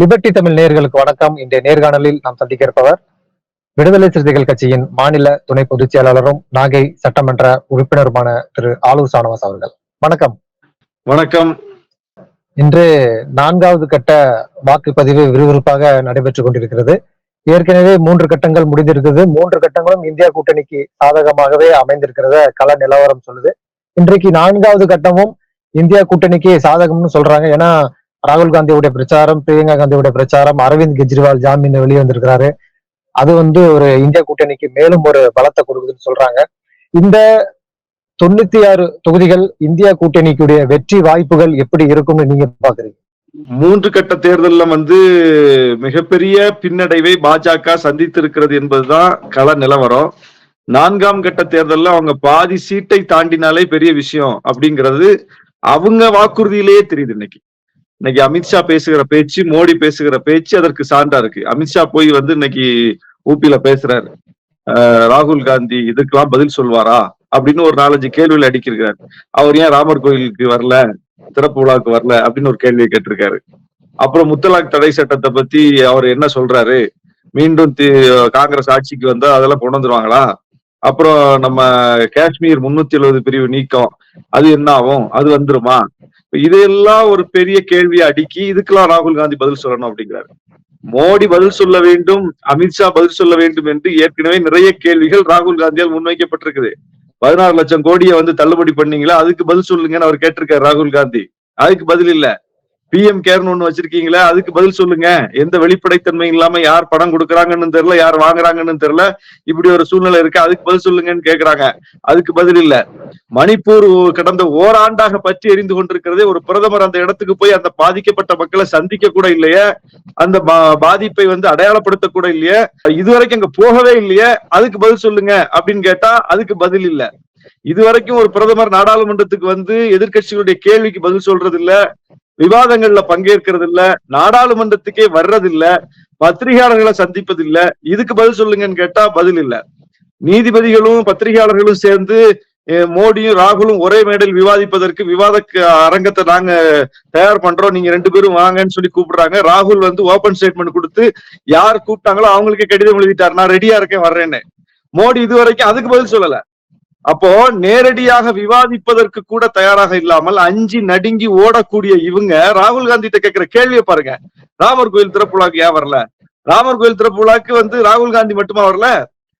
Liberty Tamil நேயர்களுக்கு வணக்கம். இன்றைய நேர்காணலில் நாம் சந்திக்க இருப்பவர் விடுதலை சிறுத்தைகள் கட்சியின் மாநில துணை பொதுச் செயலாளரும் நாகை சட்டமன்ற உறுப்பினருமான திரு ஆலூர் சானவாஸ் அவர்கள். வணக்கம். வணக்கம். இன்று நான்காவது கட்ட வாக்குப்பதிவு விறுவிறுப்பாக நடைபெற்றுக் கொண்டிருக்கிறது. ஏற்கனவே மூன்று கட்டங்கள் முடிந்திருக்கிறது மூன்று கட்டங்களும் இந்தியா கூட்டணிக்கு சாதகமாகவே அமைந்திருக்கிறத கள நிலவரம் சொல்லுது. இன்றைக்கு நான்காவது கட்டமும் இந்தியா கூட்டணிக்கு சாதகம்னு சொல்றாங்க. ஏன்னா ராகுல் காந்தியுடைய பிரச்சாரம் பிரியங்கா காந்தியுடைய பிரச்சாரம் அரவிந்த் கெஜ்ரிவால் ஜாமீன் வெளியே வந்திருக்கிறாரு அது வந்து ஒரு இந்திய கூட்டணிக்கு மேலும் ஒரு பலத்தை கொடுக்குதுன்னு சொல்றாங்க. இந்த தொண்ணூத்தி ஆறு தொகுதிகள் இந்தியா கூட்டணிக்குடைய வெற்றி வாய்ப்புகள் எப்படி இருக்கும்னு நீங்க பாக்குறீங்க? மூன்று கட்ட தேர்தல்ல வந்து மிகப்பெரிய பின்னடைவை பாஜக சந்தித்திருக்கிறது என்பதுதான் கள நிலவரம். நான்காம் கட்ட தேர்தல்ல அவங்க பாதி சீட்டை தாண்டினாலே பெரிய விஷயம் அப்படிங்கிறது அவங்க வாக்குறுதியிலேயே தெரியுது இன்னைக்கு. இன்னைக்கு அமித்ஷா பேசுகிற பேச்சு மோடி பேசுகிற பேச்சு அதற்கு சான்றா இருக்கு. அமித்ஷா போய் வந்து இன்னைக்கு ஊபியில பேசுறாரு. ராகுல் காந்தி இதுக்கெல்லாம் பதில் சொல்வாரா? அப்படின்னு ஒரு நாலஞ்சு கேள்வியில அடிக்கிறாரு அவர் ஏன் ராமர் கோயிலுக்கு வரல? திறப்பு விழாக்கு வரல? அப்படின்னு ஒரு கேள்வியை கேட்டிருக்காரு. அப்புறம் முத்தலாக் தடை சட்டத்தை பத்தி அவர் என்ன சொல்றாரு? மீண்டும் தி- காங்கிரஸ் ஆட்சிக்கு வந்தா அதெல்லாம் கொண்டு வந்துருவாங்களா? அப்புறம் நம்ம காஷ்மீர் முன்னூத்தி எழுபது பிரிவு நீக்கம். அது என்ன ஆகும்? அது வந்துருமா? இதையெல்லாம் ஒரு பெரிய கேள்வியை அடுக்கி இதுக்கெல்லாம் ராகுல் காந்தி பதில் சொல்லணும் அப்படிங்கிறாரு. மோடி பதில் சொல்ல வேண்டும் அமித்ஷா பதில் சொல்ல வேண்டும் என்று ஏற்கனவே நிறைய கேள்விகள் ராகுல் காந்தியால் முன்வைக்கப்பட்டிருக்குது. பதினாறு லட்சம் கோடியை வந்து தள்ளுபடி பண்ணீங்களா? அதுக்கு பதில் சொல்லுங்கன்னு அவர் கேட்டிருக்காரு ராகுல் காந்தி. அதுக்கு பதில் இல்ல. பிஎம் கேர்னு ஒண்ணு வச்சிருக்கீங்களா அதுக்கு பதில் சொல்லுங்க. எந்த வெளிப்படைத்தன்மை இல்லாம யார் படம் கொடுக்குறாங்கன்னு தெரியல யார் வாங்குறாங்கன்னு தெரியல. இப்படி ஒரு சூழ்நிலை இருக்கு அதுக்கு பதில் சொல்லுங்கன்னு கேக்குறாங்க. அதுக்கு பதில் இல்ல. மணிப்பூர் கடந்த ஓராண்டாக பற்றி எரிந்து கொண்டிருக்கிறதே ஒரு பிரதமர் அந்த இடத்துக்கு போய் அந்த பாதிக்கப்பட்ட மக்களை சந்திக்க கூட இல்லையே. அந்த பா- பாதிப்பை வந்து அடையாளப்படுத்த கூட இல்லையே. இதுவரைக்கும் அங்க போகவே இல்லையே. அதுக்கு பதில் சொல்லுங்க அப்படின்னு கேட்டா அதுக்கு பதில் இல்ல. இதுவரைக்கும் ஒரு பிரதமர் நாடாளுமன்றத்துக்கு வந்து எதிர்க்கட்சிகளுடைய கேள்விக்கு பதில் சொல்றது இல்ல விவாதங்கள்ல பங்கேற்கிறது இல்ல நாடாளுமன்றத்துக்கே வர்றதில்ல பத்திரிகையாளர்களை சந்திப்பதில்ல. இதுக்கு பதில் சொல்லுங்கன்னு கேட்டா பதில் இல்ல. நீதிபதிகளும் பத்திரிகையாளர்களும் சேர்ந்து மோடியும் ராகுலும் ஒரே மேடையில் விவாதிப்பதற்கு விவாத அரங்கத்தை நாங்க தயார் பண்றோம். நீங்க ரெண்டு பேரும் வாங்கன்னு சொல்லி கூப்பிடுறாங்க. ராகுல் வந்து ஓபன் ஸ்டேட்மெண்ட் கொடுத்து யார் கூப்பிட்டாங்களோ அவங்களுக்கு கடிதம் எழுதிட்டாரு. நான் ரெடியா இருக்கேன் வர்றேன்னு. மோடி இதுவரைக்கும் அதுக்கு பதில் சொல்லல. அப்போ நேரடியாக விவாதிப்பதற்கு கூட தயாராக இல்லாமல் அஞ்சு நடுங்கி ஓடக்கூடிய இவங்க ராகுல் காந்தி கிட்ட கேட்கிற கேள்வியை பாருங்க. ராமர் கோயில் திறப்புலாக்கு ஏன் வரல? ராமர் கோயில் திறப்புலாக்கு வந்து ராகுல் காந்தி மட்டுமா வரல?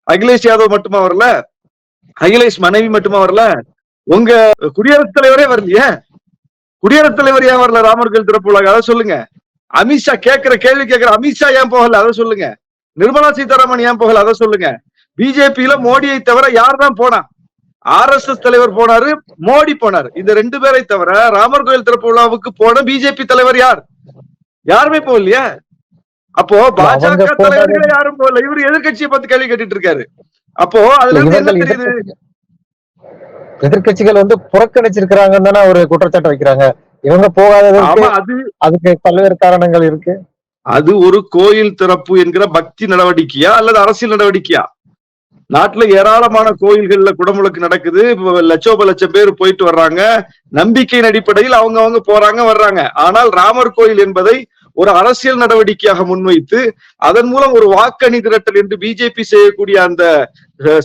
அகிலேஷ் யாதவ் மட்டுமா வரல? அகிலேஷ் மனைவி மட்டுமா வரல? உங்க குடியரசுத் தலைவரே வரலையே? குடியரசுத் தலைவர் ஏன் வரல ராமர் கோயில் திறப்புலாக்கு அதை சொல்லுங்க. அமித்ஷா கேட்கிற கேள்வி கேட்கிற அமித்ஷா ஏன் போகல? அதை சொல்லுங்க. நிர்மலா சீதாராமன் ஏன் போகல? அதை சொல்லுங்க. பிஜேபியில மோடியை தவிர யார் தான் போனா? ஆர்எஸ்எஸ் தலைவர் போனாரு மோடி போனாரு. இந்த ரெண்டு பேரை தவிர ராமர் கோயில் திறப்பு விழாவுக்கு போன பிஜேபி தலைவர் யார்? யாருமே போகலையே? அப்போ பாஜக தலைவர்களே யாரும் போகல. இவரு எதிர்க்கட்சியை பத்தி கேள்வி கேட்டுட்டு இருக்காரு அப்போ அதுல இருந்து என்ன தெரியுது? எதிர்க்கட்சிகள் வந்து புறக்கணிச்சிருக்கிறாங்கன்னு தானே ஒரு குற்றச்சாட்டு வைக்கிறாங்க. இவங்க அது அதுக்கு பல்வேறு காரணங்கள் இருக்கு. அது ஒரு கோயில் திறப்பு என்கிற பக்தி நடவடிக்கையா அல்லது அரசியல் நடவடிக்கையா? நாட்டுல ஏராளமான கோயில்கள்ல குடமுழுக்கு நடக்குது. லட்சோப லட்சம் பேர் போயிட்டு வர்றாங்க. நம்பிக்கையின் அடிப்படையில் அவங்க அவங்க போறாங்க வர்றாங்க. ஆனால் ராமர் கோயில் என்பதை ஒரு அரசியல் நடவடிக்கையாக முன்வைத்து அதன் மூலம் ஒரு வாக்கணி திரட்டல் என்று பிஜேபி செய்யக்கூடிய அந்த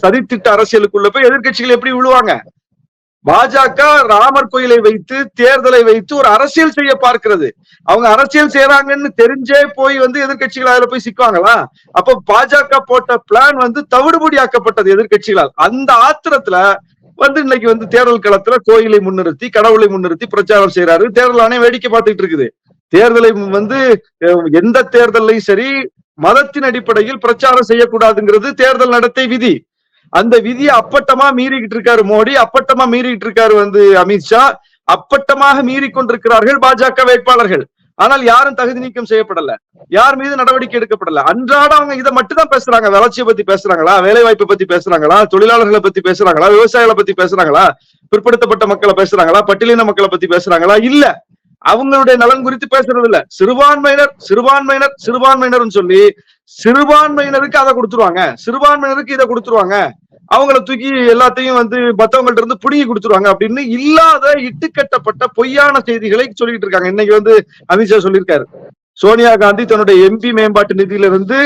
சதித்திட்ட அரசியலுக்குள்ள போய் எதிர்க்கட்சிகள் எப்படி விழுவாங்க? பாஜக ராமர் கோயிலை வைத்து தேர்தலை வைத்து ஒரு அரசியல் செய்ய பார்க்கிறது. அவங்க அரசியல் செய்யறாங்கன்னு தெரிஞ்சே போய் வந்து எதிர்கட்சிகள் அதுல போய் சிக்குவாங்களா? அப்ப பாஜக போட்ட பிளான் வந்து தவிடுபடியாக்கப்பட்டது எதிர்க்கட்சிகளால் அந்த ஆத்திரத்துல வந்து இன்னைக்கு வந்து தேர்தல் களத்துல கோயிலை முன்னிறுத்தி கடவுளை முன்னிறுத்தி பிரச்சாரம் செய்யறாரு தேர்தல் ஆணையம் வேடிக்கை பார்த்துட்டு இருக்குது. தேர்தலை வந்து எந்த தேர்தலையும் சரி மதத்தின் அடிப்படையில் பிரச்சாரம் செய்யக்கூடாதுங்கிறது தேர்தல் நடத்தை விதி. அந்த விதியை அப்பட்டமா மீறிக்கிட்டு இருக்காரு மோடி அப்பட்டமா மீறிக்கிட்டு இருக்காரு வந்து அமித்ஷா அப்பட்டமாக மீறி கொண்டிருக்கிறார்கள் பாஜக வேட்பாளர்கள். ஆனால் யாரும் தகுதி நீக்கம் செய்யப்படல. யார் மீது நடவடிக்கை எடுக்கப்படல? அன்றாட அவங்க இதை மட்டும் தான் பேசுறாங்க. வளர்ச்சியை பத்தி பேசுறாங்களா? வேலை வாய்ப்பை பத்தி பேசுறாங்களா? தொழிலாளர்களை பத்தி பேசுறாங்களா? விவசாயிகளை பத்தி பேசுறாங்களா? பிற்படுத்தப்பட்ட மக்களை பேசுறாங்களா? பட்டியலின மக்களை பத்தி பேசுறாங்களா? இல்ல. அவங்களுடைய நலன் குறித்து பேசுறது இல்ல. சிறுபான்மையினர் சிறுபான்மையினர் சிறுபான்மையினர்னு சொல்லி சிறுபான்மையினருக்கு அதை கொடுத்துருவாங்க. சிறுபான்மையினருக்கு இதை கொடுத்துருவாங்க. அவங்கள தூக்கி எல்லாத்தையும் வந்து மத்தவங்கள்ட்ட இருந்து புடுங்கி கொடுத்துருவாங்க அப்படின்னு இல்லாத இட்டுக்கட்டப்பட்ட பொய்யான செய்திகளை சொல்லிட்டு இருக்காங்க. இன்னைக்கு வந்து அமித்ஷா சொல்லியிருக்காரு. சோனியா காந்தி தன்னுடைய எம்பி மேம்பாட்டு நிதியிலிருந்து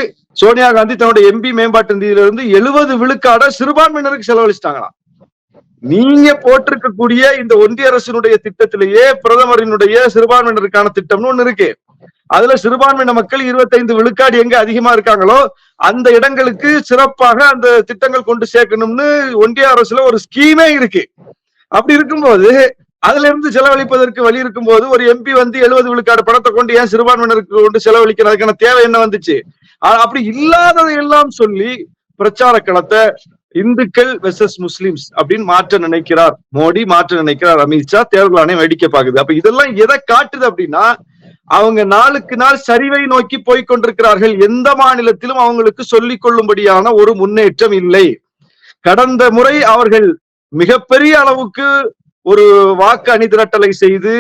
சோனியா காந்தி தன்னுடைய எம்பி மேம்பாட்டு நிதியிலிருந்து எழுபது விழுக்காட சிறுபான்மையினருக்கு செலவழிச்சிட்டாங்களாம். நீங்க போட்டிருக்கக்கூடிய இந்த ஒன்றிய அரசினுடைய திட்டத்திலேயே பிரதமரினுடைய சிறுபான்மையினருக்கான திட்டம்னு ஒண்ணு இருக்கு. அதுல சிறுபான்மையின மக்கள் 25 விழுக்காடு எங்க அதிகமா இருக்காங்களோ அந்த இடங்களுக்கு சிறப்பாக அந்த திட்டங்கள் கொண்டு சேர்க்கணும்னு ஒன்றிய அரசுல ஒரு ஸ்கீமே இருக்கு. அப்படி இருக்கும்போது அதுல இருந்து செலவழிப்பதற்கு வழி இருக்கும்போது ஒரு எம்பி வந்து எழுபது விழுக்காடு பணத்தை கொண்டு ஏன் சிறுபான்மையினருக்கு கொண்டு செலவழிக்கிறதுக்கான தேவை என்ன வந்துச்சு? அப்படி இல்லாததை எல்லாம் சொல்லி பிரச்சார களத்தை இந்துக்கள் வெர்சஸ் முஸ்லிம்ஸ் அப்படின்னு மாற்ற நினைக்கிறார் மோடி மாற்ற நினைக்கிறார் அமித்ஷா தேர்தல் ஆணையம் வேடிக்கை பாக்குது அப்ப இதெல்லாம் எதை காட்டுது அப்படின்னா அவங்க நாளுக்கு நாள் சரிவை நோக்கி போய்கொண்டிருக்கிறார்கள் எந்த மாநிலத்திலும் அவங்களுக்கு சொல்லிக் கொள்ளும்படியான ஒரு முன்னேற்றம் இல்லை. கடந்த முறை அவர்கள் மிகப்பெரிய அளவுக்கு ஒரு வாக்கு அணிதிரட்டலை செய்து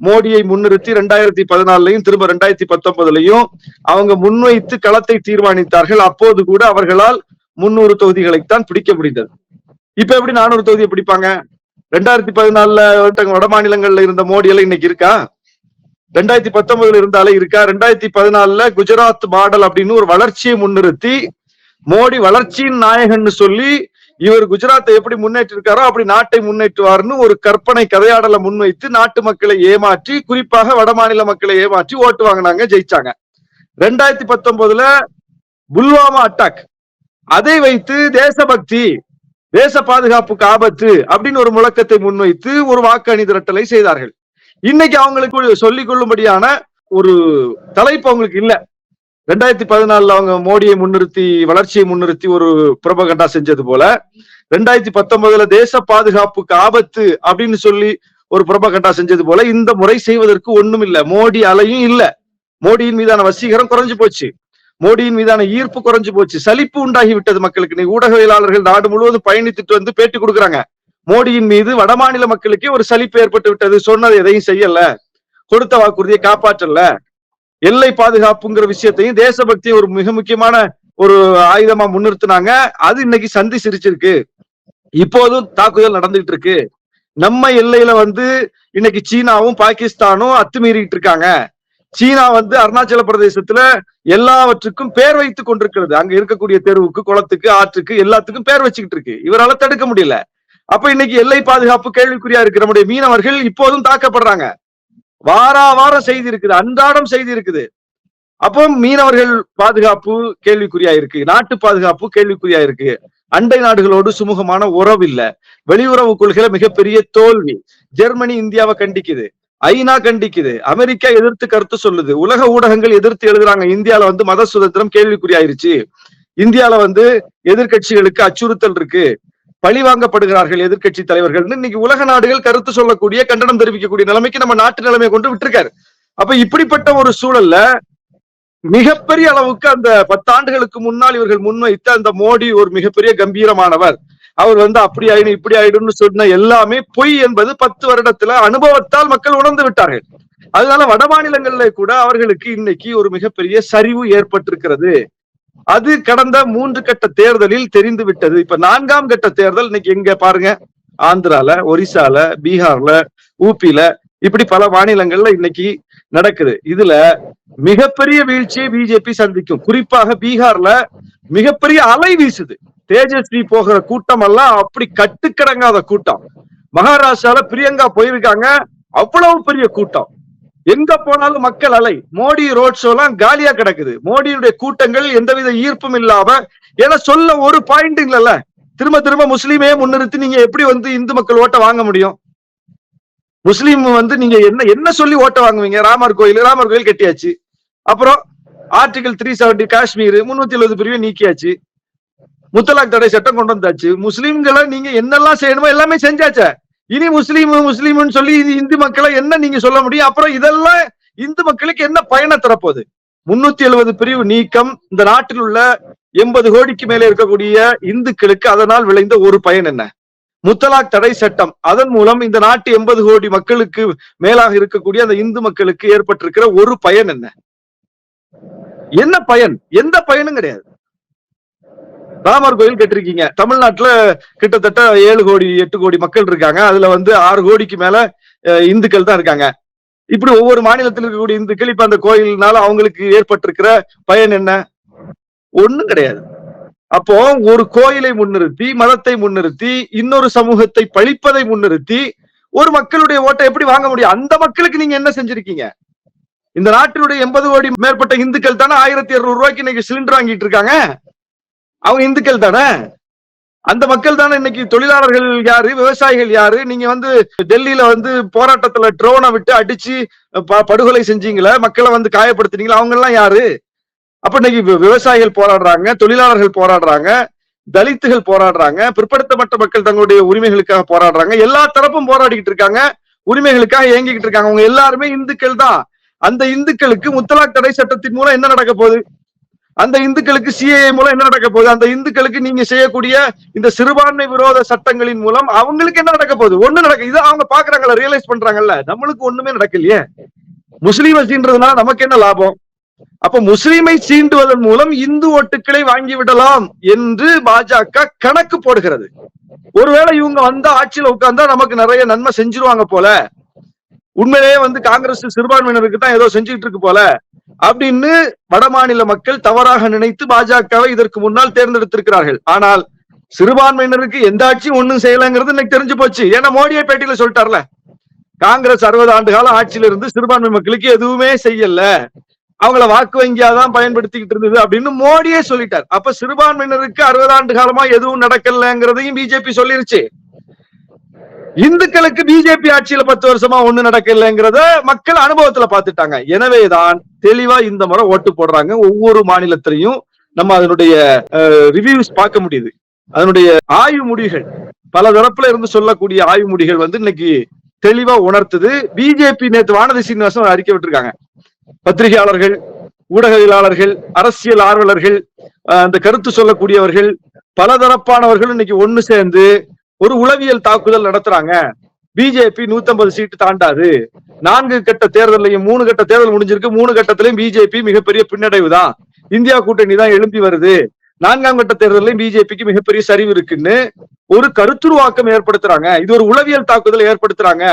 மோடியை முன்னிறுத்தி ரெண்டாயிரத்தி பதினாலுலயும் திரும்ப ரெண்டாயிரத்தி பத்தொன்பதுலயும் அவங்க முன்வைத்து களத்தை தீர்மானித்தார்கள். அப்போது கூட அவர்களால் முன்னூறு தொகுதிகளைத்தான் பிடிக்க முடிந்தது. இப்ப எப்படி நானூறு தொகுதியை பிடிப்பாங்க? ரெண்டாயிரத்தி பதினாலுல வட மாநிலங்கள்ல இருந்த மோடி எல்லாம் இன்னைக்கு இருக்கா? ரெண்டாயிரத்தி பத்தொன்பதுல இருந்தாலே இருக்கா? ரெண்டாயிரத்தி பதினாலுல குஜராத் மாடல் அப்படின்னு ஒரு வளர்ச்சியை முன்னிறுத்தி மோடி வளர்ச்சியின் நாயகன்னு சொல்லி இவர் குஜராத்தை எப்படி முன்னேற்றிருக்காரோ அப்படி நாட்டை முன்னேற்றுவார்னு ஒரு கற்பனை கதையாடலை முன்வைத்து நாட்டு மக்களை ஏமாற்றி குறிப்பாக வடமாநில மக்களை ஏமாற்றி ஓட்டு வாங்கினாங்க ஜெயிச்சாங்க. ரெண்டாயிரத்தி பத்தொன்பதுல புல்வாமா அட்டாக். அதை வைத்து தேசபக்தி தேச பாதுகாப்புக்கு ஆபத்து அப்படின்னு ஒரு முழக்கத்தை முன்வைத்து ஒரு வாக்கு அணி திரட்டலை செய்தார்கள். இன்னைக்கு அவங்களுக்கு சொல்லிக் கொள்ளும்படியான ஒரு தலைப்பு அவங்களுக்கு இல்ல. ரெண்டாயிரத்தி பதினாலுல அவங்க மோடியை முன்னிறுத்தி வளர்ச்சியை முன்னிறுத்தி ஒரு புரபகண்டா செஞ்சது போல ரெண்டாயிரத்தி பத்தொன்பதுல தேச பாதுகாப்புக்கு ஆபத்து அப்படின்னு சொல்லி ஒரு புரபகண்டா செஞ்சது போல இந்த முறை செய்வதற்கு ஒண்ணும் இல்ல. மோடி அலையும் இல்ல. மோடியின் மீதான வசீகரம் குறைஞ்சு போச்சு. மோடியின் மீதான ஈர்ப்பு குறைஞ்சு போச்சு. சலிப்பு உண்டாகி விட்டது மக்களுக்கு. நீ ஊடகவியலாளர்கள் நாடு முழுவதும் பயணித்துட்டு வந்து பேட்டி கொடுக்குறாங்க. மோடியின் மீது வடமாநில மக்களுக்கே ஒரு சலிப்பு ஏற்பட்டு விட்டது. சொன்னது எதையும் செய்யல. கொடுத்த வாக்குறுதியை காப்பாற்றல. எல்லை பாதுகாப்புங்கிற விஷயத்தையும் தேசபக்தியும் ஒரு மிக முக்கியமான ஒரு ஆயுதமா முன்னிறுத்தினாங்க. அது இன்னைக்கு சந்தி சிரிச்சிருக்கு. இப்போதும் தாக்குதல் நடந்துகிட்டு இருக்கு நம்ம எல்லையில வந்து இன்னைக்கு சீனாவும் பாகிஸ்தானும் அத்துமீறிட்டு இருக்காங்க. சீனா வந்து அருணாச்சல பிரதேசத்துல எல்லாவற்றுக்கும் பேர் வைத்து கொண்டிருக்கிறது. அங்க இருக்கக்கூடிய தெருவுக்கு குளத்துக்கு ஆற்றுக்கு எல்லாத்துக்கும் பேர் வச்சுக்கிட்டு இருக்கு. இவரால தடுக்க முடியல. அப்ப இன்னைக்கு எல்லை பாதுகாப்பு கேள்விக்குறியா இருக்கு நம்முடைய மீனவர்கள் இப்போதும் தாக்கப்படுறாங்க. வாரா வாரம் செய்தி இருக்குது அன்றாடம் செய்தி இருக்குது. அப்போ மீனவர்கள் பாதுகாப்பு கேள்விக்குறியா இருக்கு நாட்டு பாதுகாப்பு கேள்விக்குறியா இருக்கு. அண்டை நாடுகளோடு சுமூகமான உறவு இல்ல வெளியுறவு கொள்கையில மிகப்பெரிய தோல்வி. ஜெர்மனி இந்தியாவை கண்டிக்குது ஐநா கண்டிக்குது அமெரிக்கா எதிர்த்து கருத்து சொல்லுது உலக ஊடகங்கள் எதிர்த்து எழுதுறாங்க இந்தியால வந்து மத சுதந்திரம் கேள்விக்குறியாயிருச்சு. இந்தியால வந்து எதிர்க்கட்சிகளுக்கு அச்சுறுத்தல் இருக்கு. பழி வாங்கப்படுகிறார்கள் எதிர்க்கட்சி இன்னைக்கு உலக நாடுகள் கருத்து சொல்லக்கூடிய கண்டனம் தெரிவிக்கக்கூடிய நிலைமைக்கு நம்ம நாட்டு நிலைமையை கொண்டு விட்டுருக்காரு. அப்ப இப்படிப்பட்ட ஒரு சூழல்ல மிகப்பெரிய அளவுக்கு அந்த பத்தாண்டுகளுக்கு முன்னால் இவர்கள் முன்வைத்த அந்த மோடி ஒரு மிகப்பெரிய கம்பீரமானவர். அவர் வந்து அப்படி ஆயிடும் இப்படி ஆயிடும்னு சொன்ன எல்லாமே பொய் என்பது பத்து வருடத்துல அனுபவத்தால் மக்கள் உணர்ந்து விட்டார்கள். அதனால வட மாநிலங்கள்ல கூட அவர்களுக்கு இன்னைக்கு ஒரு மிகப்பெரிய சரிவு ஏற்பட்டிருக்கிறது. அது கடந்த மூன்று கட்ட தேர்தலில் தெரிந்து விட்டது. இப்ப நான்காம் கட்ட தேர்தல் இன்னைக்கு எங்க பாருங்க? ஆந்திரால ஒரிசால பீகார்ல ஊபில இப்படி பல மாநிலங்கள்ல இன்னைக்கு நடக்குது. இதுல மிகப்பெரிய வீழ்ச்சியை பிஜேபி சந்திக்கும். குறிப்பாக பீகார்ல மிகப்பெரிய அலை வீசுது. தேஜஸ்வி போகிற கூட்டம் எல்லாம் அப்படி கட்டுக்கடங்காத கூட்டம். மகாராஷ்டிரால பிரியங்கா போயிருக்காங்க. அவ்வளவு பெரிய கூட்டம். எங்க போனாலும் மக்கள் அலை. மோடி ரோட் ஷோ எல்லாம் காலியா கிடக்குது. மோடியுடைய கூட்டங்கள் எந்தவித ஈர்ப்பும் இல்லாம ஏன்னா சொல்ல ஒரு பாயிண்ட் இல்லைல்ல. திரும்ப திரும்ப முஸ்லீமே முன்னிறுத்தி நீங்க எப்படி வந்து இந்து மக்கள் ஓட்ட வாங்க முடியும்? முஸ்லீம் வந்து நீங்க என்ன என்ன சொல்லி ஓட்ட வாங்குவீங்க? ராமர் கோயில் ராமர் கோயில் கட்டியாச்சு. அப்புறம் ஆர்டிகல் த்ரீ செவன்டி காஷ்மீர் முன்னூத்தி எழுபது பிரிவை நீக்கியாச்சு. முத்தலாக் தடை சட்டம் கொண்டு வந்தாச்சு. முஸ்லீம்களை நீங்க என்னெல்லாம் செய்யணுமோ எல்லாமே செஞ்சாச்சே. இனி முஸ்லீம் முஸ்லீம்னு சொல்லி இந்து மக்களை என்ன நீங்க சொல்ல முடியும்? அப்புறம் இதெல்லாம் இந்து மக்களுக்கு என்ன பயனை தரப்போகுது? முன்னூத்தி எழுபது பிரிவு நீக்கம் இந்த நாட்டில் உள்ள எண்பது கோடிக்கு மேலே இருக்கக்கூடிய இந்துக்களுக்கு அதனால் விளைந்த ஒரு பயன் என்ன? முத்தலாக் தடை சட்டம். அதன் மூலம் இந்த நாட்டு எண்பது கோடி மக்களுக்கு மேலாக இருக்கக்கூடிய அந்த இந்து மக்களுக்கு ஏற்பட்டிருக்கிற ஒரு பயன் என்ன? என்ன பயன்? எந்த பயனும் கிடையாது. ராமர் கோயில் கட்டிருக்கீங்க. தமிழ்நாட்டுல கிட்டத்தட்ட ஏழு கோடி எட்டு கோடி மக்கள் இருக்காங்க. அதுல வந்து ஆறு கோடிக்கு மேல இந்துக்கள் தான் இருக்காங்க. இப்படி ஒவ்வொரு மாநிலத்தில் இருக்கக்கூடிய இந்துக்கள் இப்ப அந்த கோயில்னால அவங்களுக்கு ஏற்பட்டிருக்கிற பயன் என்ன? ஒண்ணும் கிடையாது. அப்போ ஒரு கோயிலை முன்னிறுத்தி மதத்தை முன்னிறுத்தி இன்னொரு சமூகத்தை பழிப்பதை முன்னிறுத்தி ஒரு மக்களுடைய ஓட்டை எப்படி வாங்க முடியும்? அந்த மக்களுக்கு நீங்க என்ன செஞ்சிருக்கீங்க? இந்த நாட்டினுடைய எண்பது கோடி மேற்பட்ட இந்துக்கள் தானே ஆயிரத்தி இருநூறு ரூபாய்க்கு இன்னைக்கு சிலிண்டர் வாங்கிட்டு இருக்காங்க? அவங்க இந்துக்கள் தானே? அந்த மக்கள் தானே இன்னைக்கு தொழிலாளர்கள் யாரு விவசாயிகள் யாரு? நீங்க வந்து டெல்லியில வந்து போராட்டத்துல ட்ரோனை விட்டு அடிச்சு ப- படுகொலை செஞ்சீங்களே மக்களை வந்து காயப்படுத்தினீங்களா அவங்க எல்லாம் யாரு? அப்ப இன்னைக்கு விவசாயிகள் போராடுறாங்க தொழிலாளர்கள் போராடுறாங்க தலித்துகள் போராடுறாங்க பிற்படுத்தப்பட்ட மக்கள் தங்களுடைய உரிமைகளுக்காக போராடுறாங்க எல்லா தரப்பும் போராடிக்கிட்டு இருக்காங்க உரிமைகளுக்காக இயங்கிக்கிட்டு இருக்காங்க. அவங்க எல்லாருமே இந்துக்கள் தான். அந்த இந்துக்களுக்கு முத்தலாக் தடை சட்டத்தின் மூலம் என்ன நடக்க போகுது? அந்த இந்துக்களுக்கு சிஏஏ மூலம் என்ன நடக்க போகுது? அந்த இந்துக்களுக்கு நீங்க செய்யக்கூடிய இந்த சிறுபான்மை விரோத சட்டங்களின் மூலம் அவங்களுக்கு என்ன நடக்க போகுது? ஒண்ணு நடக்க இது அவங்க பாக்குறாங்கல்ல ரியலைஸ் பண்றாங்கல்ல. நம்மளுக்கு ஒண்ணுமே நடக்கலையே. முஸ்லீமை சீன்றதுனால நமக்கு என்ன லாபம்? அப்ப முஸ்லீமை சீண்டுவதன் மூலம் இந்து ஓட்டுக்களை வாங்கி விடலாம் என்று பாஜக கணக்கு போடுகிறது. ஒருவேளை இவங்க வந்தா ஆட்சியில உட்கார்ந்தா நமக்கு நிறைய நன்மை செஞ்சிருவாங்க போல. உண்மையிலேயே வந்து காங்கிரஸ் சிறுபான்மையினருக்கு தான் ஏதோ செஞ்சுட்டு இருக்கு போல. அப்படின்னு வடமாநில மக்கள் தவறாக நினைத்து பாஜகவை இதற்கு முன்னால் தேர்ந்தெடுத்திருக்கிறார்கள். ஆனால் சிறுபான்மையினருக்கு எந்த ஆட்சியும் ஒண்ணும் செய்யலங்கிறது இன்னைக்கு தெரிஞ்சு போச்சு. ஏன்னா மோடியை பேட்டியில சொல்லிட்டார்ல. காங்கிரஸ் அறுபது ஆண்டு காலம் ஆட்சியில இருந்து சிறுபான்மை மக்களுக்கு எதுவுமே செய்யல. அவங்கள வாக்கு வங்கியாதான் பயன்படுத்திக்கிட்டு இருந்தது அப்படின்னு மோடியே சொல்லிட்டார். அப்ப சிறுபான்மையினருக்கு அறுபது ஆண்டு காலமா எதுவும் நடக்கலங்கிறதையும் பிஜேபி சொல்லிருச்சு. இந்துக்களுக்கு பிஜேபி ஆட்சியில பத்து வருஷமா ஒண்ணு நடக்கலைங்கிறத மக்கள் அனுபவத்துல பாத்துட்டாங்க எனவேதான் தெளிவா இந்த முறை ஓட்டு போடுறாங்க. ஒவ்வொரு மாநிலத்திலையும் நம்ம அதனுடைய ரிவ்யூஸ் பார்க்க முடியுது. அதனுடைய ஆய்வு முடிகள் பல தரப்புல இருந்து சொல்லக்கூடிய ஆய்வு முடிகள் வந்து இன்னைக்கு தெளிவா உணர்த்துது. பிஜேபி நேற்று வானதி சீனிவாசன் அறிக்கை விட்டுருக்காங்க. பத்திரிகையாளர்கள் ஊடகவியலாளர்கள் அரசியல் ஆர்வலர்கள் அந்த கருத்து சொல்லக்கூடியவர்கள் பலதரப்பானவர்கள் இன்னைக்கு ஒண்ணு சேர்ந்து ஒரு உளவியல் தாக்குதல் நடத்துறாங்க. பிஜேபி 150 சீட்டு தாண்டாது. நான்கு கட்ட தேர்தலையும் மூணு கட்ட தேர்தல் முடிஞ்சிருக்கு. மூணு கட்டத்திலையும் பிஜேபி மிகப்பெரிய பின்னடைவு தான் இந்தியா கூட்டணி தான் எழும்பி வருது. நான்காம் கட்ட தேர்தலையும் பிஜேபிக்கு மிகப்பெரிய சரிவு இருக்குன்னு ஒரு கருத்துருவாக்கம் ஏற்படுத்துறாங்க. இது ஒரு உளவியல் தாக்குதல் ஏற்படுத்துறாங்க.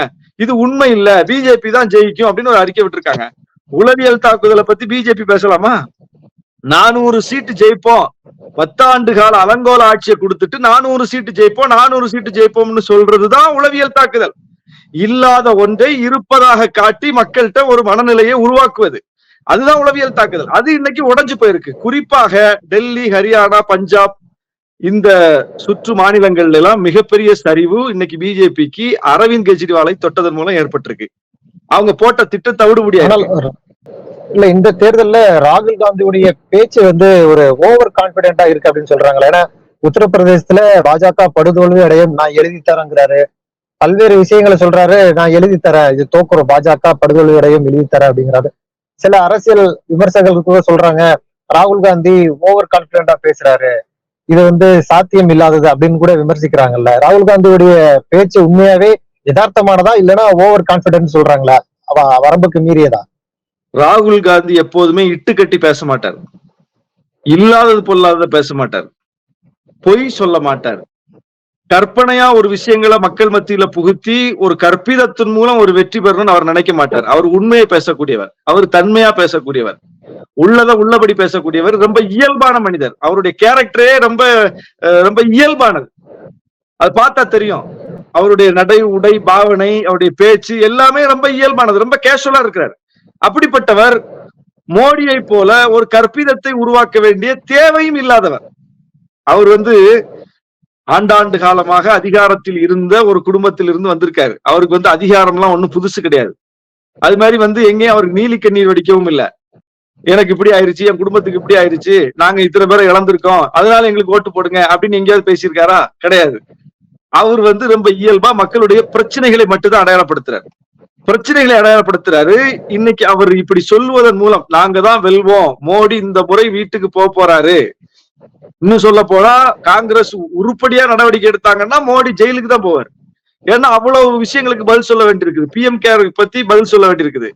இது உண்மை இல்ல. பிஜேபி தான் ஜெயிக்கும் அப்படின்னு ஒரு அறிக்கை விட்டுருக்காங்க. உளவியல் தாக்குதலை பத்தி பிஜேபி பேசலாமா? நானூறு சீட்டு ஜெயிப்போம். பத்தாண்டு கால அலங்கோல ஆட்சியை கொடுத்துட்டு நானூறு சீட்டு ஜெயிப்போம் நானூறு சீட்டு ஜெயிப்போம்னு சொல்றதுதான் உளவியல் தாக்குதல். இல்லாத ஒன்றை இருப்பதாக காட்டி மக்கள்கிட்ட ஒரு மனநிலையை உருவாக்குவது. அதுதான் உளவியல் தாக்குதல். அது இன்னைக்கு உடஞ்சு போயிருக்கு. குறிப்பாக டெல்லி ஹரியானா பஞ்சாப் இந்த சுற்று மாநிலங்கள்ல எல்லாம் மிகப்பெரிய சரிவு இன்னைக்கு பிஜேபிக்கு அரவிந்த் கெஜ்ரிவாலை தொட்டதன் மூலம் ஏற்பட்டிருக்கு. அவங்க போட்ட முடியாது ஆனால் ஒரு- இல்ல இந்த தேர்தல்ல ராகுல் காந்தியுடைய பேச்சு வந்து ஒரு ஓவர் கான்பிடென்டா இருக்கு அப்படின்னு சொல்றாங்களே. ஏன்னா உத்தரப்பிரதேசத்துல பாஜக படுதோல்வி அடையும் நான் எழுதி தரேங்கிறாரு. பல்வேறு விஷயங்களை சொல்றாரு நான் எழுதி தரேன். இது தோக்குறோம். பாஜக படுதோல்வி அடையும் எழுதி தரேன் அப்படிங்கிறாரு. சில அரசியல் விமர்சகர்கள் கூட சொல்றாங்க ராகுல் காந்தி ஓவர் கான்பிடென்டா பேசுறாரு. இது வந்து சாத்தியம் இல்லாதது அப்படின்னு கூட விமர்சிக்கிறாங்கல்ல. ராகுல் காந்தியுடைய பேச்சு உண்மையாவே யதார்த்தமானதா இல்லைன்னா ஓவர் கான்பிடன்ஸ் சொல்றாங்களா? அவ வரம்புக்கு மீறியதா? ராகுல் காந்தி எப்போதுமே இட்டு கட்டி பேச மாட்டார். இல்லாதது பொல்லாதத பேச மாட்டார். பொய் சொல்ல மாட்டார். கற்பனையா ஒரு விஷயங்களை மக்கள் மத்தியில புகுத்தி ஒரு கற்பிதத்தின் மூலம் ஒரு வெற்றி பெறணும்னு அவர் நினைக்க மாட்டார். அவர் உண்மையை பேசக்கூடியவர். அவர் தன்மையா பேசக்கூடியவர். உள்ளத உள்ளபடி பேசக்கூடியவர். ரொம்ப இயல்பான மனிதர். அவருடைய கேரக்டரே ரொம்ப அஹ், ரொம்ப இயல்பானது. அது பார்த்தா தெரியும். அவருடைய நடை உடை பாவனை அவருடைய பேச்சு எல்லாமே ரொம்ப இயல்பானது. ரொம்ப கேஷுவலா இருக்கிறார். அப்படிப்பட்டவர் மோடியை போல ஒரு கற்பிதத்தை உருவாக்க வேண்டிய தேவையும் இல்லாதவர். அவர் வந்து ஆண்டாண்டு காலமாக அதிகாரத்தில் இருந்த ஒரு குடும்பத்தில் இருந்து வந்திருக்காரு. அவருக்கு வந்து அதிகாரம்லாம் ஒண்ணும் புதுசு கிடையாது. அது மாதிரி வந்து எங்கேயும் அவருக்கு நீலி கண்ணீர் வடிக்கவும் இல்ல. எனக்கு இப்படி ஆயிருச்சு என் குடும்பத்துக்கு இப்படி ஆயிருச்சு நாங்க இத்தனை பேரை இழந்திருக்கோம் அதனால எங்களுக்கு ஓட்டு போடுங்க அப்படின்னு எங்கேயாவது பேசியிருக்காரா? கிடையாது. அவர் வந்து ரொம்ப இயல்பா மக்களுடைய பிரச்சனைகளை மட்டும்தான் அடையாளப்படுத்துறாரு. பிரச்சனைகளை அடையாளப்படுத்துறாரு. இன்னைக்கு அவர் இப்படி சொல்லுவதன் மூலம் நாங்க தான் வெல்வோம். மோடி இந்த முறை வீட்டுக்கு போக போறாரு. இன்னும் சொல்ல போனா காங்கிரஸ் உருப்படியா நடவடிக்கை எடுத்தாங்கன்னா மோடி ஜெயிலுக்கு தான் போவார். ஏன்னா அவ்வளவு விஷயங்களுக்கு பதில் சொல்ல வேண்டியிருக்குது. பிஎம் கேர் பத்தி பதில் சொல்ல வேண்டியிருக்குது.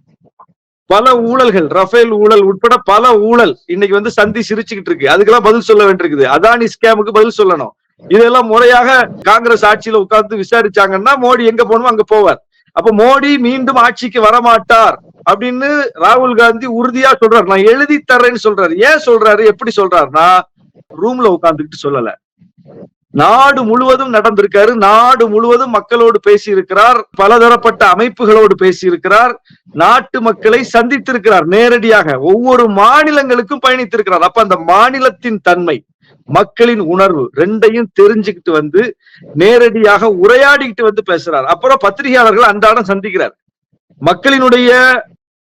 பல ஊழல்கள் ரஃபேல் ஊழல் உட்பட பல ஊழல் இன்னைக்கு வந்து சந்தி சிரிச்சுக்கிட்டு இருக்கு. அதுக்கெல்லாம் பதில் சொல்ல வேண்டியிருக்குது. அதானி ஸ்கேமுக்கு பதில் சொல்லணும். இதெல்லாம் முறையாக காங்கிரஸ் ஆட்சியில உட்கார்ந்து விசாரிச்சாங்கன்னா மோடி எங்க போகணுமோ அங்க போவார். அப்ப மோடி மீண்டும் ஆட்சிக்கு வரமாட்டார் அப்படின்னு ராகுல் காந்தி உறுதியா சொல்றாரு. நான் எழுதி தர்றேன்னு சொல்றாரு. ஏன் சொல்றாரு? எப்படி சொல்றாருன்னா ரூம்ல உட்காந்துக்கிட்டு சொல்லல. நாடு முழுவதும் நடந்திருக்காரு. நாடு முழுவதும் மக்களோடு பேசி இருக்கிறார் பலதரப்பட்ட அமைப்புகளோடு பேசி இருக்கிறார் நாட்டு மக்களை சந்தித்திருக்கிறார் நேரடியாக. ஒவ்வொரு மாநிலங்களுக்கும் பயணித்திருக்கிறார். அப்ப அந்த மாநிலத்தின் தன்மை மக்களின் உணர்வு ரெண்டையும் தெரிஞ்சுக்கிட்டு வந்து நேரடியாக உரையாடிக்கிட்டு வந்து பேசுறார். அப்புறம் பத்திரிகையாளர்கள் அன்றாடம் சந்திக்கிறார். மக்களினுடைய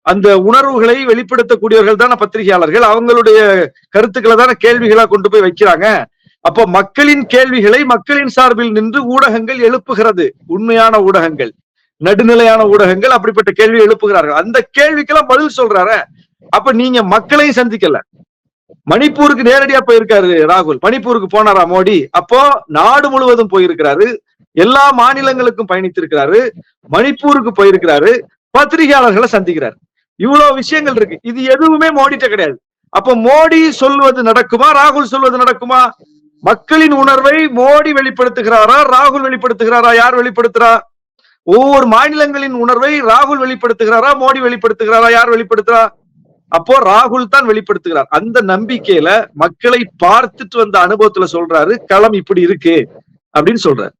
அந்த உணர்வுகளை வெளிப்படுத்தக்கூடியவர்கள் தானே பத்திரிகையாளர்கள். அவங்களுடைய கருத்துக்களை தானே கேள்விகளா கொண்டு போய் வைக்கிறாங்க. அப்ப மக்களின் கேள்விகளை மக்களின் சார்பில் நின்று ஊடகங்கள் எழுப்புகிறது. உண்மையான ஊடகங்கள் நடுநிலையான ஊடகங்கள் அப்படிப்பட்ட கேள்வி எழுப்புகிறார்கள். அந்த கேள்விக்கெல்லாம் பதில் சொல்றாரு. அப்ப நீங்க மக்களையும் சந்திக்கல. மணிப்பூருக்கு நேரடியா போயிருக்காரு ராகுல். மணிப்பூருக்கு போனாரா மோடி? அப்போ நாடு முழுவதும் போயிருக்கிறாரு. எல்லா மாநிலங்களுக்கும் பயணித்திருக்கிறாரு. மணிப்பூருக்கு போயிருக்கிறாரு. பத்திரிகையாளர்களை சந்திக்கிறார். இவ்வளவு விஷயங்கள் இருக்கு. இது எதுவுமே மோடிட்ட கிடையாது. அப்ப மோடி சொல்வது நடக்குமா? ராகுல் சொல்வது நடக்குமா? மக்களின் உணர்வை மோடி வெளிப்படுத்துகிறாரா? ராகுல் வெளிப்படுத்துகிறாரா? யார் வெளிப்படுத்துறா? ஒவ்வொரு மாநிலங்களின் உணர்வை ராகுல் வெளிப்படுத்துகிறாரா? மோடி வெளிப்படுத்துகிறாரா? யார் வெளிப்படுத்துறா? அப்போ ராகுல் தான் வெளிப்படுத்துகிறார். அந்த நம்பிக்கையில மக்களை பார்த்துட்டு வந்த அனுபவத்துல சொல்றாரு களம் இப்படி இருக்கு அப்படின்னு சொல்றாரு.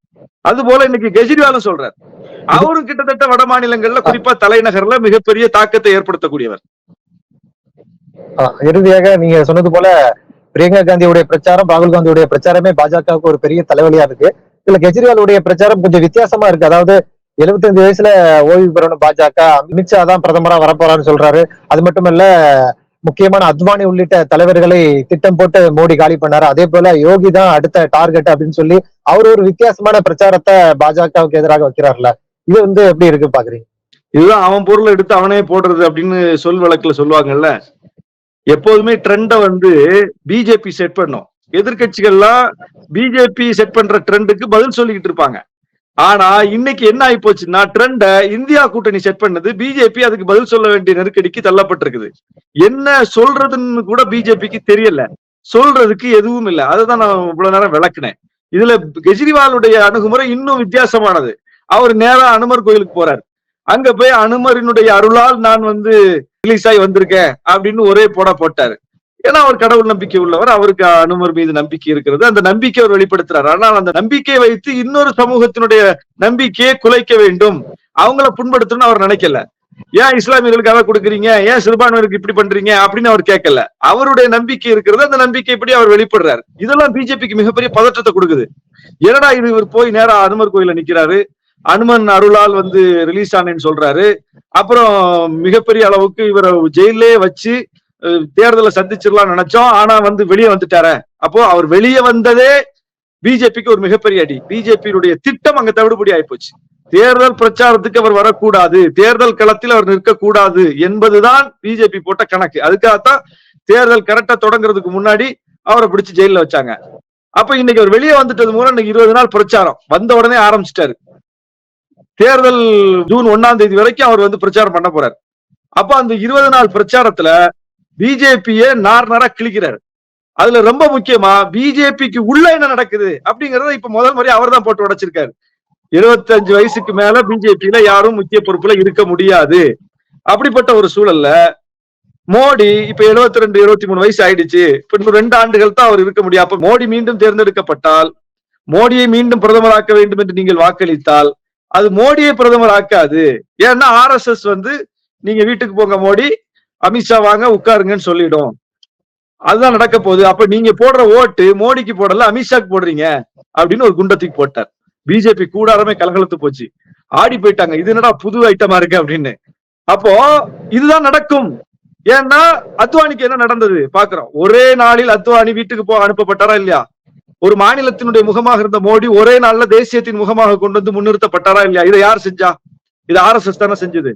அது போல இன்னைக்கு கெஜ்ரிவாலும் சொல்றாரு. அவரும் கிட்டத்தட்ட வட மாநிலங்கள்ல குறிப்பா தலைநகர்ல மிகப்பெரிய தாக்கத்தை ஏற்படுத்தக்கூடியவர். இறுதியாக நீங்க சொன்னது போல பிரியங்கா காந்தியுடைய பிரச்சாரம் ராகுல் காந்தியுடைய பிரச்சாரமே பாஜகவுக்கு ஒரு பெரிய தலைவலியா இருக்கு. இதுல கெஜ்ரிவாலுடைய பிரச்சாரம் கொஞ்சம் வித்தியாசமா இருக்கு. அதாவது 75 வயசுல ஓய்வு பெறணும் பாஜக. அமித்ஷா தான் பிரதமரா வரப்போறான்னு சொல்றாரு. அது மட்டும் இல்ல முக்கியமான அத்வானி உள்ளிட்ட தலைவர்களை திட்டம் போட்டு மோடி காலி பண்ணாரு. அதே போல யோகி தான் அடுத்த டார்கெட் அப்படின்னு சொல்லி அவர் ஒரு வித்தியாசமான பிரச்சாரத்தை பாஜகவுக்கு எதிராக வைக்கிறார்ல. இது வந்து எப்படி இருக்கு பாக்குறீங்க? இதுதான் அவன் பொருளை எடுத்து அவனே போடுறது அப்படின்னு சொல் வழக்குல சொல்லுவாங்கல்ல. எப்போதுமே ட்ரெண்ட வந்து பிஜேபி செட் பண்ணும். எதிர்க்கட்சிகள்லாம் பிஜேபி செட் பண்ற ட்ரெண்டுக்கு பதில் சொல்லிக்கிட்டு இருப்பாங்க. ஆனா இன்னைக்கு என்ன ஆகி போச்சுன்னா ட்ரெண்ட இந்தியா கூட்டணி செட் பண்ணது பிஜேபி அதுக்கு பதில் சொல்ல வேண்டிய நெருக்கடிக்கு தள்ளப்பட்டிருக்குது. என்ன சொல்றதுன்னு கூட பிஜேபிக்கு தெரியல. சொல்றதுக்கு எதுவும் இல்லை. அதுதான் நான் இவ்வளவு நேரம் விளக்குனேன். இதுல கெஜ்ரிவாலுடைய அணுகுமுறை இன்னும் வித்தியாசமானது. அவர் நேரா அனுமர் கோயிலுக்கு போறார். அங்க போய் அனுமரினுடைய அருளால் நான் வந்து ரிலீஸ் ஆகி வந்திருக்கேன் அப்படின்னு ஒரே போட போட்டாரு. ஏன்னா அவர் கடவுள் நம்பிக்கை உள்ளவர் அவருக்கு அனுமர் மீது நம்பிக்கை இருக்கிறது. அந்த நம்பிக்கை அவர் வெளிப்படுத்துறாரு. ஆனால் அந்த நம்பிக்கையை வைத்து இன்னொரு சமூகத்தினுடைய நம்பிக்கையை குலைக்க வேண்டும். அவங்கள புண்படுத்தணும்னு அவர் நினைக்கல. ஏன் இஸ்லாமியர்களுக்கு அதை கொடுக்குறீங்க? ஏன் சிறுபான்மையருக்கு இப்படி பண்றீங்க? அப்படின்னு அவர் கேட்கல. அவருடைய நம்பிக்கை இருக்கிறது. அந்த நம்பிக்கை இப்படி அவர் வெளிப்படுறாரு? இதெல்லாம் பிஜேபிக்கு மிகப்பெரிய பதற்றத்தை கொடுக்குது. என்னடா இது? இவர் போய் நேரா அனுமர் கோயில நிக்கிறாரு. அனுமன் அருளால் வந்து ரிலீஸ் ஆனேன்னு சொல்றாரு. அப்புறம் மிகப்பெரிய அளவுக்கு இவரை ஜெயிலே வச்சு தேர்தலை சந்திச்சிடலாம் நினைச்சோம். ஆனா வந்து வெளியே வந்துட்டாரு. அப்போ அவர் வெளியே வந்ததே பிஜேபிக்கு ஒரு மிகப்பெரிய அடி. பிஜேபியினுடைய திட்டம் அங்க தவிடுபடி ஆயிப்போச்சு. தேர்தல் பிரச்சாரத்துக்கு அவர் வரக்கூடாது. தேர்தல் களத்தில் அவர் நிற்கக்கூடாது என்பதுதான் பிஜேபி போட்ட கணக்கு. அதுக்காகத்தான் தேர்தல் கரெக்டா தொடங்குறதுக்கு முன்னாடி அவரை பிடிச்சு ஜெயில வச்சாங்க. அப்ப இன்னைக்கு அவர் வெளியே வந்துட்டது மூலம் இன்னைக்கு இருபது நாள் பிரச்சாரம். வந்த உடனே ஆரம்பிச்சிட்டாரு. தேர்தல் ஜூன் ஒன்னாம் தேதி வரைக்கும் அவர் வந்து பிரச்சாரம் பண்ண போறாரு. அப்ப அந்த இருபது நாள் பிரச்சாரத்துல பிஜேபியை நார் நாரா கிழிக்கிறாரு. அதுல ரொம்ப முக்கியமா பிஜேபிக்கு உள்ள என்ன நடக்குது அப்படிங்கறத இப்ப முதல் முறை அவர் தான் போட்டு உடைச்சிருக்காரு. இருபத்தஞ்சு வயசுக்கு மேல பிஜேபியில யாரும் முக்கிய பொறுப்புல இருக்க முடியாது. அப்படிப்பட்ட ஒரு சூழல்ல மோடி இப்ப 72 ரெண்டு இருபத்தி மூணு வயசு ஆயிடுச்சு. இப்ப இன்னும் ரெண்டு ஆண்டுகள் தான் அவர் இருக்க முடியும். அப்ப மோடி மீண்டும் தேர்ந்தெடுக்கப்பட்டால் மோடியை மீண்டும் பிரதமராக்க வேண்டும் என்று நீங்கள் வாக்களித்தால் அது மோடியை பிரதமர் ஆக்காது ஏன்னா ஆர்எஸ்எஸ் வந்து நீங்க வீட்டுக்கு போங்க மோடி அமித்ஷா வாங்க உட்காருங்கன்னு சொல்லிடும். அதுதான் நடக்க போகுது. அப்ப நீங்க போடுற ஓட்டு மோடிக்கு போடல அமித்ஷாக்கு போடுறீங்க அப்படின்னு ஒரு குண்டத்துக்கு போட்டார். பிஜேபி கூடாரமே கலகலத்து போச்சு. ஆடி போயிட்டாங்க. இது என்னடா புது ஐட்டமா இருக்கு அப்படின்னு. அப்போ இதுதான் நடக்கும். ஏன்னா அத்வானிக்கு என்ன நடந்தது? பாக்குறோம். ஒரே நாளில் அத்வானி வீட்டுக்கு போ அனுப்பப்பட்டாரா இல்லையா? ஒரு மாநிலத்தினுடைய முகமாக இருந்த மோடி ஒரே நாள்ல தேசியத்தின் முகமாக கொண்டு வந்து முன்னிறுத்தப்பட்டாரா இல்லையா? இதை யார் செஞ்சா? இது ஆர்எஸ்எஸ் தானே செஞ்சது.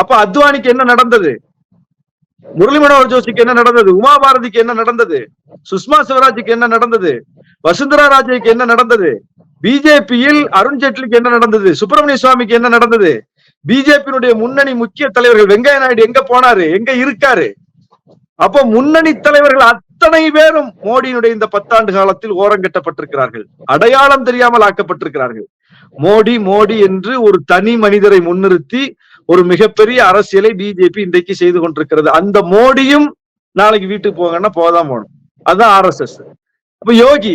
அப்ப அத்வானிக்கு என்ன நடந்தது? முரளி மனோகர் ஜோஷிக்கு என்ன நடந்தது? உமா பாரதிக்கு என்ன நடந்தது? சுஷ்மா சிவராஜுக்கு என்ன நடந்தது? வசுந்தரா ராஜேக்கு என்ன நடந்தது? பிஜேபியில் அருண் ஜேட்லிக்கு என்ன நடந்தது? சுப்பிரமணிய சுவாமிக்கு என்ன நடந்தது? பிஜேபியினுடைய முன்னணி முக்கிய தலைவர்கள் வெங்கைய நாயுடு எங்க போனாரு? எங்க இருக்காரு? அப்போ முன்னணி தலைவர்கள் அத்தனை பேரும் மோடியினுடைய இந்த பத்தாண்டு காலத்தில் ஓரங்கட்டப்பட்டிருக்கிறார்கள் அடையாளம் தெரியாமல் ஆக்கப்பட்டிருக்கிறார்கள். மோடி மோடி என்று ஒரு தனி மனிதரை முன்னிறுத்தி ஒரு மிகப்பெரிய அரசியலை பிஜேபி இன்றைக்கு செய்து கொண்டிருக்கிறது. அந்த மோடியும் நாளைக்கு வீட்டுக்கு போங்கன்னா போதான் போகணும். அதுதான் ஆர்எஸ்எஸ் அப்ப யோகி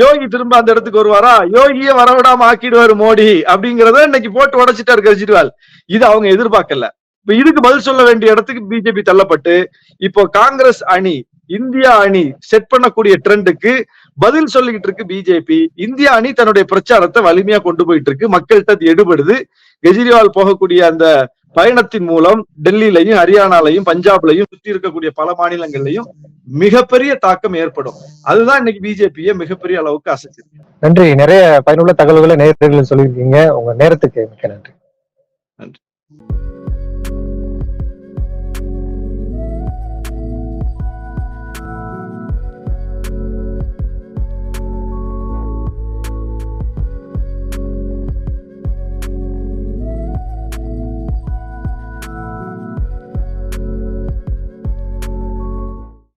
யோகி திரும்ப அந்த இடத்துக்கு வருவாரா? யோகிய வரவிடாம ஆக்கிடுவாரு மோடி அப்படிங்கிறத இன்னைக்கு போட்டு உடைச்சிட்டாரு கெஜ்ரிவால். இது அவங்க எதிர்பார்க்கல. இப்ப இதுக்கு பதில் சொல்ல வேண்டிய இடத்துக்கு பிஜேபி தள்ளப்பட்டு இப்போ காங்கிரஸ் அணி இந்தியா அணி செட் பண்ணக்கூடிய ட்ரெண்டுக்கு பதில் சொல்லிக்கிட்டு இருக்கு பிஜேபி. இந்தியா அணி தன்னுடைய பிரச்சாரத்தை வலிமையா கொண்டு போயிட்டு இருக்கு மக்கள்கிட்ட அது எடுபடுது. கெஜ்ரிவால் போகக்கூடிய அந்த பயணத்தின் மூலம் டெல்லியிலையும் ஹரியானாலையும் பஞ்சாப்லயும் சுத்தி இருக்கக்கூடிய பல மாநிலங்கள்லையும் மிகப்பெரிய தாக்கம் ஏற்படும். அதுதான் இன்னைக்கு பிஜேபியை மிகப்பெரிய அளவுக்கு அசைச்சிருக்கு. நன்றி. நிறைய பயனுள்ள தகவல்களை நேரத்தில் சொல்லியிருக்கீங்க. உங்க நேரத்துக்கு மிக்க நன்றி.